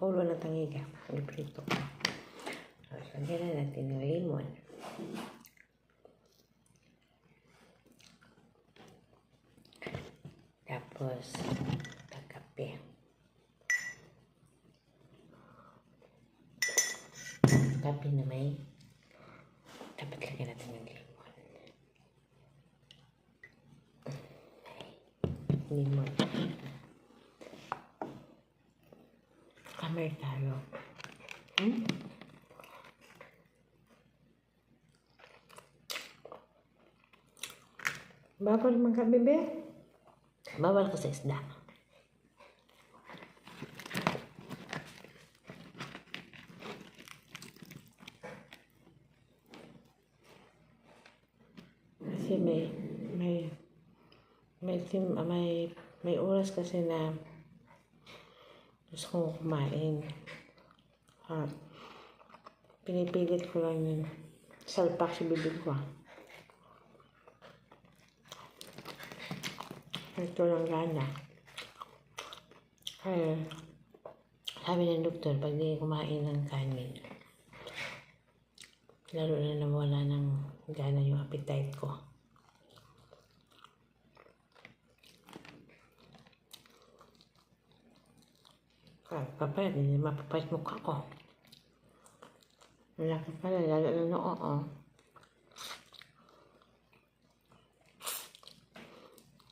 ulo ng tangiga. Iprito ko. Tapos, lagyan na natin ng lemon. Tapos, kakape. Kape na may dapat lagyan natin ng lemon. Lemon. Kamay tayo. Hmm? Bawal man ka, bebe. Bawal ka sa isda. Kasi may, may, may, tim, may, may oras kasi na gusto kong kumain. Ah, pinipilit ko lang yun. Salpak sa bibig ko. ah. Ito lang gana. Kaya, sabi ng doktor, pag di kumain ng kanin, lalo na nawala ng gana yung appetite ko. Kaya kapag hindi mapapait mukha ko. Malaki pala, lalo na noo. Oh.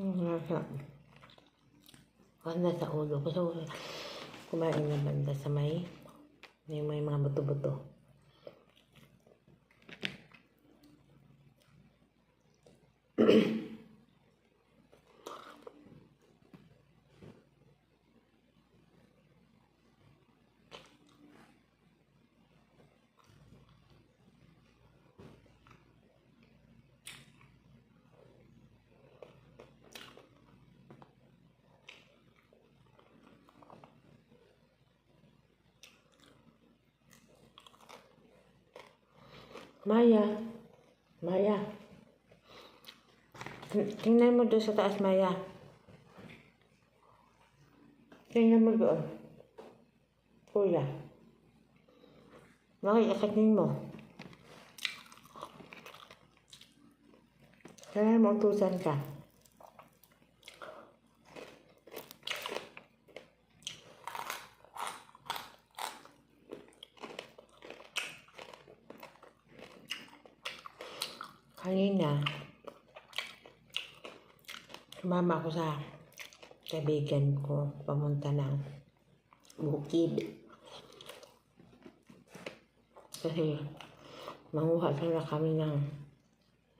Ang lasa. Banda sa ulo. Ko kumain ng banda sa may may, may mga buto-buto. Maya. Maya. Ting- Tingnan mo doon sa taas, Maya. Tingnan mo doon. Kuya. Makikakatin mo. Kaya mo utusan ka. Kanina, sumama ako sa kaibigan ko pamunta ng bukid. Kasi manguha sana kami ng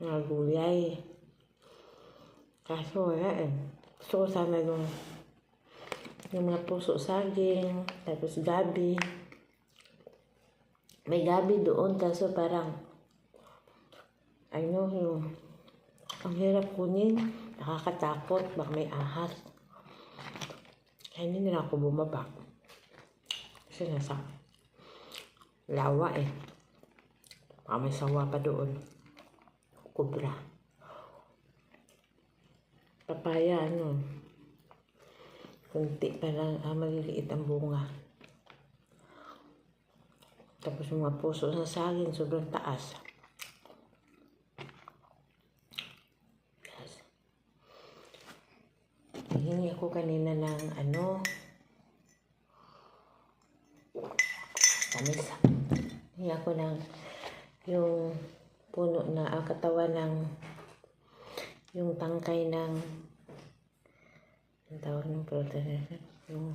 mga gulay. Kaso wala eh. Gusto ko sana yung yung mga puso saging, tapos gabi. May gabi doon, kaso parang ano yung ang hirap kunin, nakakatakot, baka may ahas. Kaya hindi na ako bumaba. Kasi nasa lawa eh. Baka may sawa pa doon. Kubra. Papaya ano, kunti pa lang, ah, maliliit ang bunga. Tapos mga puso sa saging, sobrang taas. Kanina ng ano, tamis. Hingi ako ng yung puno na ang katawan ng yung tangkay ng ang tawag ng yun? yung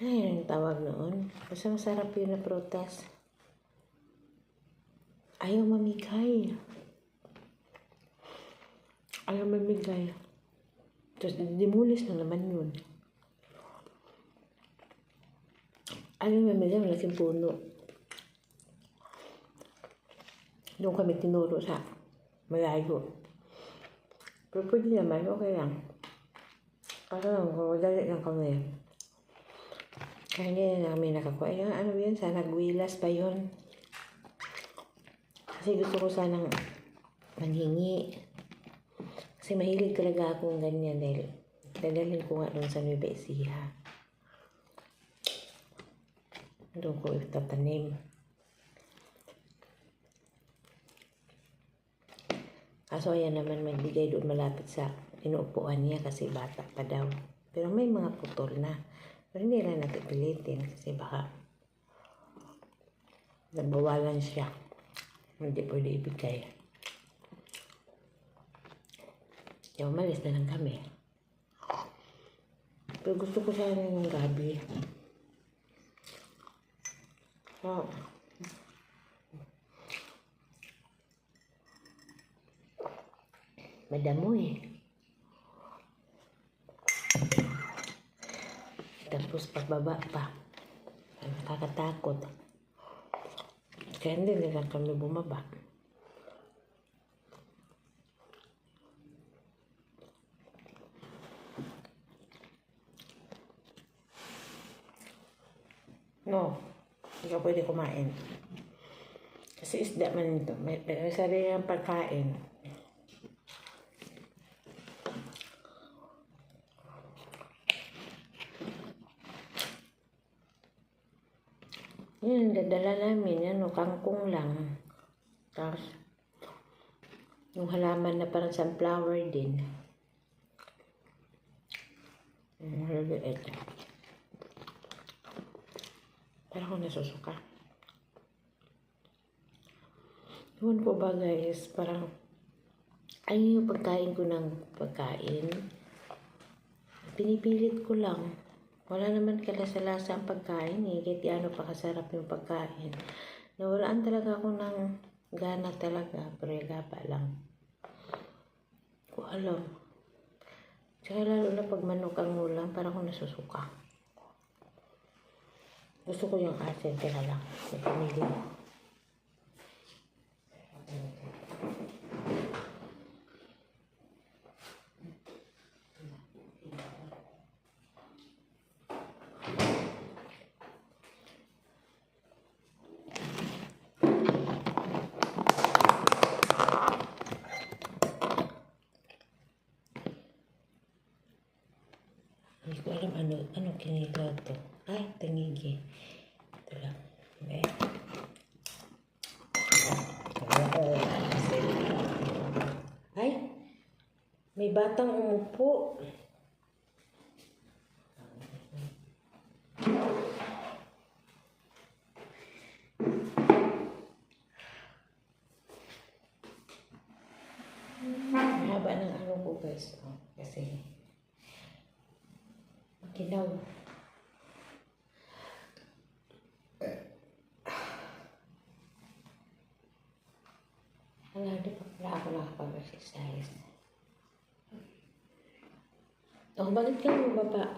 ay, ang tawag noon. Basta masarap yun na prutas. Ayaw mamigay. Ayaw mamigay. Tapos dimulis na naman yun. Ayaw mamigay, malaking puno. Doon kami tinuro sa malayo. Pero pwede naman, okay lang. Kasi lang, kung dali lang kami. Kaya hindi na namin nakakuha. Ay, ano yun? Sana guilas pa yun. Kasi gusto ko sanang manhingi. Kasi mahilig talaga akong ganyan dahil dadalhin ko nga doon sa Nueva Ecija. Doon ko itatanim. Kaso ayan naman magbigay doon malapit sa inuupuan niya kasi bata pa daw. Pero may mga putol na. Pero hindi lang natin pilitin kasi baka nagbawalan siya. Hindi pwede ibigay. Kaya umalis na lang kami. Pero gusto ko sana yung gabi. So, madamo eh. Tapos pagbaba pa. Nakakatakot. Kaya hindi nila kami bumaba. No, hindi ka pwede kumain. Kasi isda man ito. May, may sarili ang pagkain. Yun, dadala namin, ano, kangkong lang. Tapos, yung halaman na parang sunflower din. Ang maliliit. Pero ako nasusuka. Ewan ko ba guys, parang ayun yung pagkain ko ng pagkain. Pinipilit ko lang. Wala naman kalasa-lasa ang pagkain eh. Kahit ano pa kasarap yung pagkain. Nawalaan talaga ako ng gana talaga. Pero pa lang. Ko alam. Tsaka lalo na pag manok ang ulam, parang ako nasusuka. Gusto ko yung asin, teka lang. May pamilya. Hindi ko alam ano, ano kinilaw to. Ay, tangigi. Ito lang. Okay. Ay, may batang umupo. Haba ng ano ko guys. Oh, kasi Ginaw. Wala, di pa pala ako nakapag-exercise. Oh, bakit ka mo baba?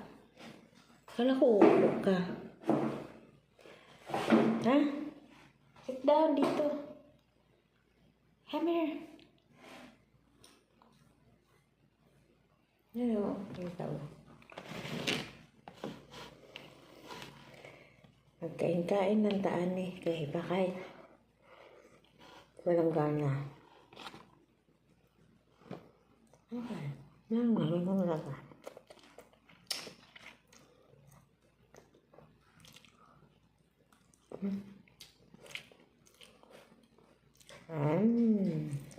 Kala ko uupo ka. Ha? Sit down dito. Come here. Ano? Ikaw. Magkain-kain ng taan eh. Kaya iba kahit walang gana. Okay. Ngayon mo lang ka. Mm.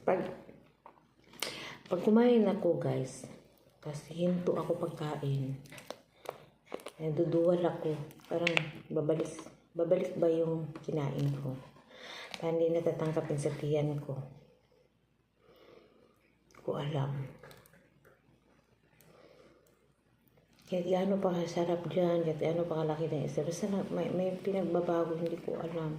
Pag, pag kumain ako guys, kasi hinto ako pagkain. Naduduwal ako. Parang babalik, babalik ba yung kinain ko? Parang hindi natatangkapin sa tiyan ko. Ko alam. Kahit gaano pa kasarap dyan, kahit gaano pa kalaki ng isa. Basta na, may, may pinagbabago, hindi ko alam.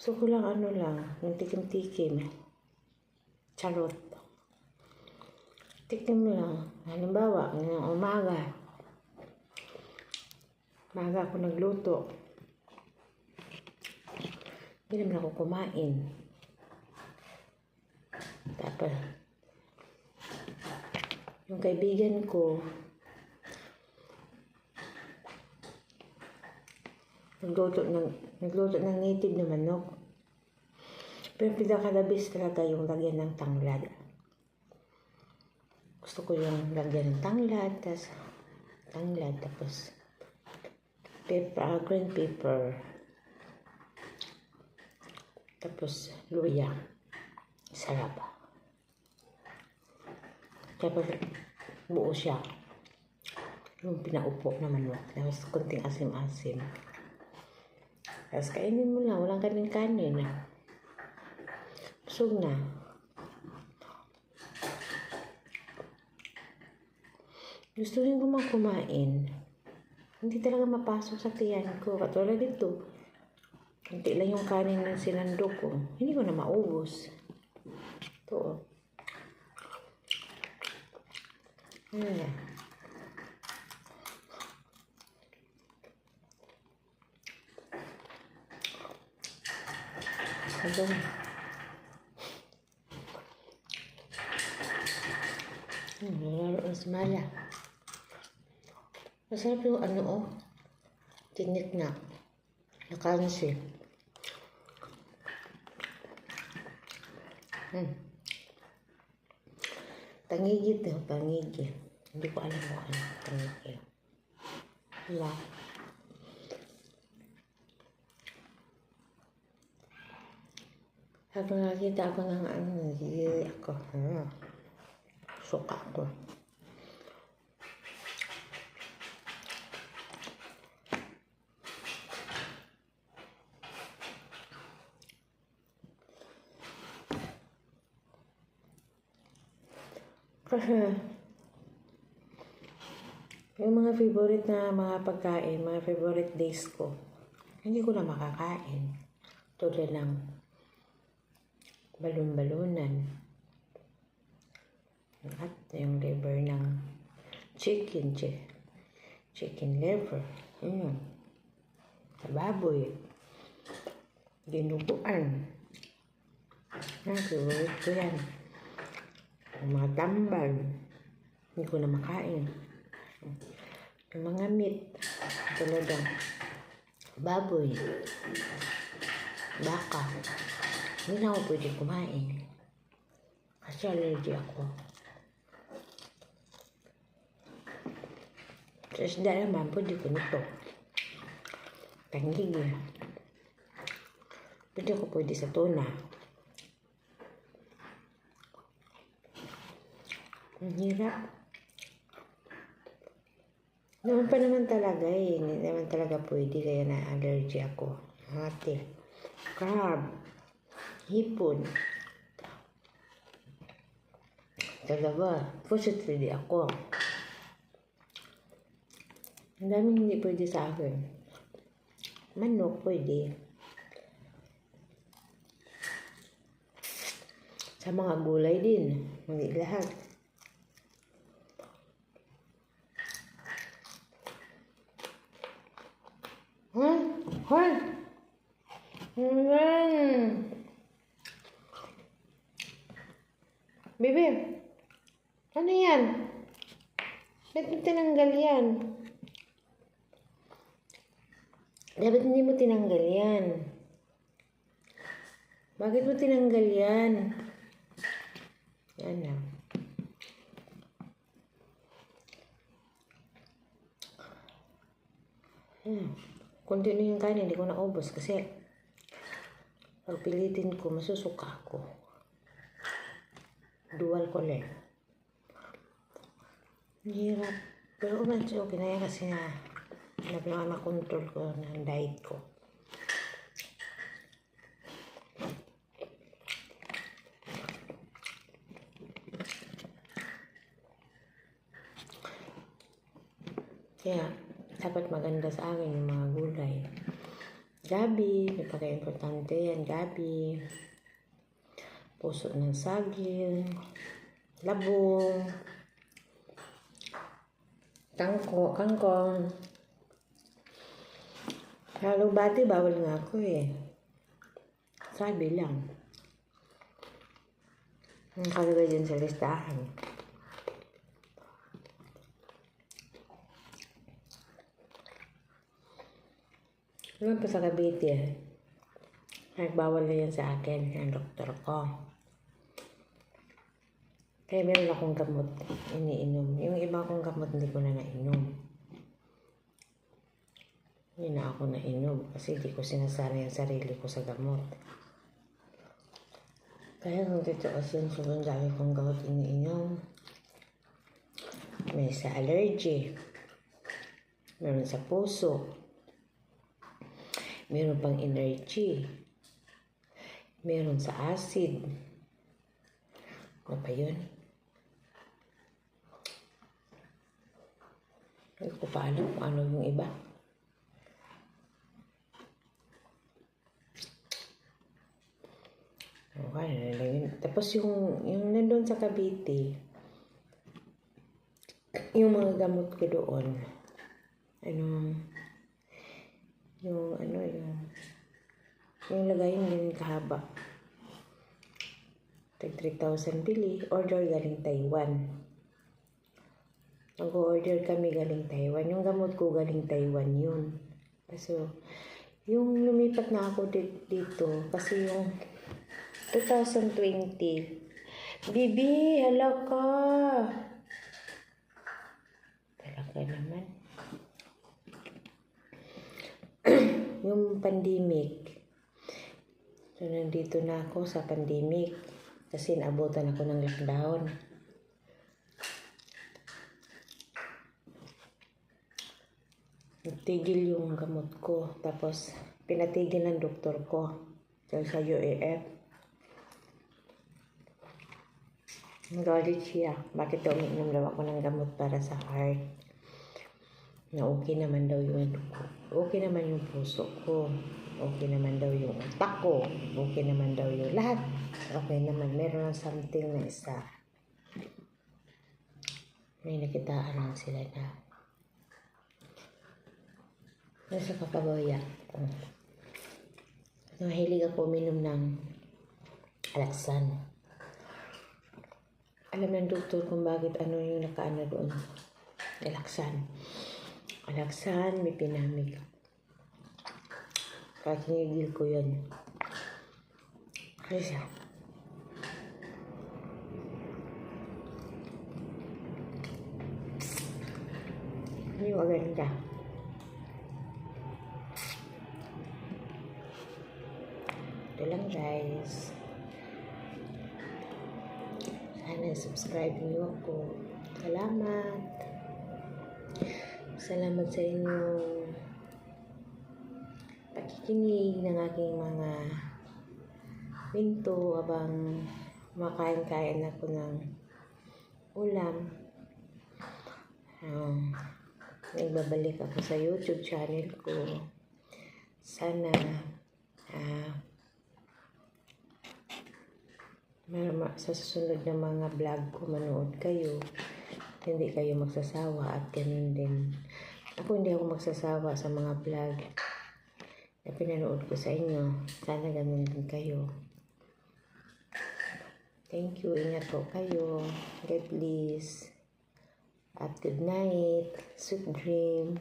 So, ko lang ano lang, yung tikim-tikim. Charot. Tikim lang. Halimbawa, ngayong umaga. Umaga ako nagluto. Hindi naman ako kumain. Tapos, yung kaibigan ko, nagluto ng, nagluto ng native na manok. Pero pinakalabis talaga yung lagyan ng tanglad. Gusto ko yung lagyan ng tanglad, tas tanglad, tapos pepper, ah, green pepper. Tapos luya. Sarap. Tapos buo siya. Yung pinaupo na manok. Tapos kunting asim-asim. Tapos kainin mo lang. Walang kanin kanin. Busog na. Gusto rin ko kumain. Hindi talaga mapasok sa tiyan ko. Katulad dito. Kunti lang yung kanin ng sinando ko. Hindi ko na maubos. Ito. Na? Ito. Hmm, nalaro ng simala. Masarap yung ano oh. Tinik na. Nakansi. Hmm. Tangigit eh, tangigit. Hindi ko alam kung ano tangigit. Wala. Habang nakita ako ng ano, nagigili ako. Ano? Suka ko. Kasi, yung mga favorite na mga pagkain, mga favorite days ko, hindi ko na makakain. Tulad ng balon-balunan. At yung liver ng chicken, chi- chicken liver. Mm. Sa baboy. Dinuguan. Na, favorite ko yan. Yung mga tambal. Hindi ko na makain. Yung mga meat. Tulad ng baboy. Baka. Hindi na ako pwede kumain. Kasi allergy ako. Sa isda naman, pwede ko nito. Tangig eh. Pwede ko pwede sa tuna. Ang hirap. Noon pa naman talaga eh. Hindi naman talaga pwede kaya na allergy ako. Ate. Crab. Hipon. Talaga. Positive ako. Ang daming hindi pwede sa akin. Manok pwede. Sa mga gulay din. Hindi lahat. Huh? Hoy! Ayan. Ano yan? Ba't mo tinanggal yan? Dapat hindi mo tinanggal yan. Bakit mo tinanggal yan? Yan lang. Hmm. Kunti na yung kanin, hindi ko naubos kasi pag pilitin ko, masusuka ako. Dual ko lang. Ang Hirap. Pero umansi okay na yan kasi na hanap na makontrol ko ng diet ko. Kaya, dapat maganda sa akin yung mga gulay. Gabi, napaka-importante yan, gabi. Puso ng saging, labong, tangko, kangkong. Lalo bati, bawal nga ako eh. Sabi lang. Ang kalagay dyan sa listahan. Naman pa sa Cavite, nagbawal na yan sa akin, ng doktor ko. Kaya meron akong gamot iniinom. Yung iba akong gamot hindi ko na nainom. Hindi na ako nainom kasi hindi ko sinasari ang sarili ko sa gamot. Kaya kung dito kasi sobrang dami kong gamot iniinom. May sa allergy. Meron sa puso. Meron pang energy. Meron sa acid. Ano pa yun? Hindi ko pa alam kung ano yung iba. Okay, nalalagyan. Tapos yung, yung nandun sa Cavite, yung mga gamot ko doon, ano, yung, ano, yung, yung lagayin din kahaba. Tag 3,000 bili. Order galing Taiwan. Nag-order kami galing Taiwan. Yung gamot ko galing Taiwan yun. So, yung lumipat na ako di- dito, kasi yung 2020, Bibi, hala ka! Talaga naman. Yung pandemic. So, nandito na ako sa pandemic. Kasi naabutan ako ng lockdown. Nagtigil yung gamot ko. Tapos, pinatigil ng doktor ko. So, sa UAF. Galit siya. Bakit umiinom daw ako ng gamot para sa heart? Na okay naman daw yung okay naman yung puso ko. Okay naman daw yung utak ko. Okay naman daw yung lahat. Okay naman. Meron lang something na isa. May nakitaan lang sila na nasa kapaboya. Mahilig ako uminom ng alaksan. Alam ng doktor kung bakit ano yung nakaano doon. Alaksan. Alaksan, may pinamig. Kaya tinigil ko yun. Kasi Hindi maganda. Ito lang guys. Sana subscribe niyo ako. Salamat. Salamat sa inyong pakikinig ng aking mga pinto abang makain-kain ako ng ulam. Um, nagbabalik ako sa YouTube channel ko. Sana Marama, sa susunod na mga vlog ko, manood kayo. Hindi kayo magsasawa at ganun din. Ako hindi ako magsasawa sa mga vlog na pinanood ko sa inyo. Sana ganun din kayo. Thank you. Ingat po kayo. God bless. At good night. Sweet dream.